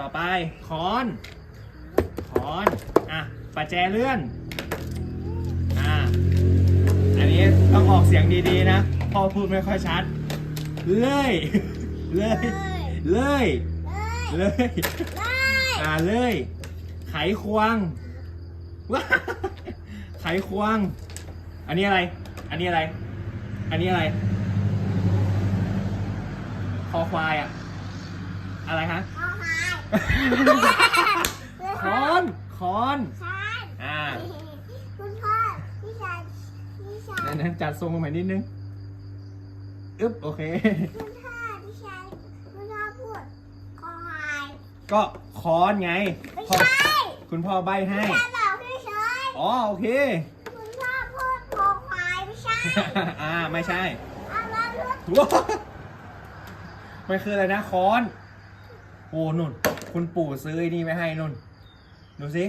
ต่อไปค้อนค้อน อะประแจเลื่อน อ่า อันนี้ต้องออกเสียงดีๆนะพ่อพูดไม่ค่อยชัด เลื่อย เลื่อย เลื่อย เลื่อยอ่าเลื่อย ไขควง ว้า ไขควง อันนี้อะไร อันนี้อะไร อันนี้อะไร คอควายอะอะไรฮะ คอนคอนอ่าคุณพ่อพี่ชายพี่ชายนั้นจัดทรงมาใหม่นิดนึงอึ๊บโอเคคุณพ่อพี่ชายคุณพ่อพูดคอหายก็คอนไงไม่พ่อใช่คุณพ่อใบให้แค่บอกพี่ชายอ๋อโอเค คุณพ่อพูดคอควายไม่ใช่อ่าไม่ใช่เอาแล้วพูดว้ามันคืออะไรนะคอน โอ้นุ่น คุณปู่ซื้อไอ้นี่ไว้ให้นุ่น ดูสิ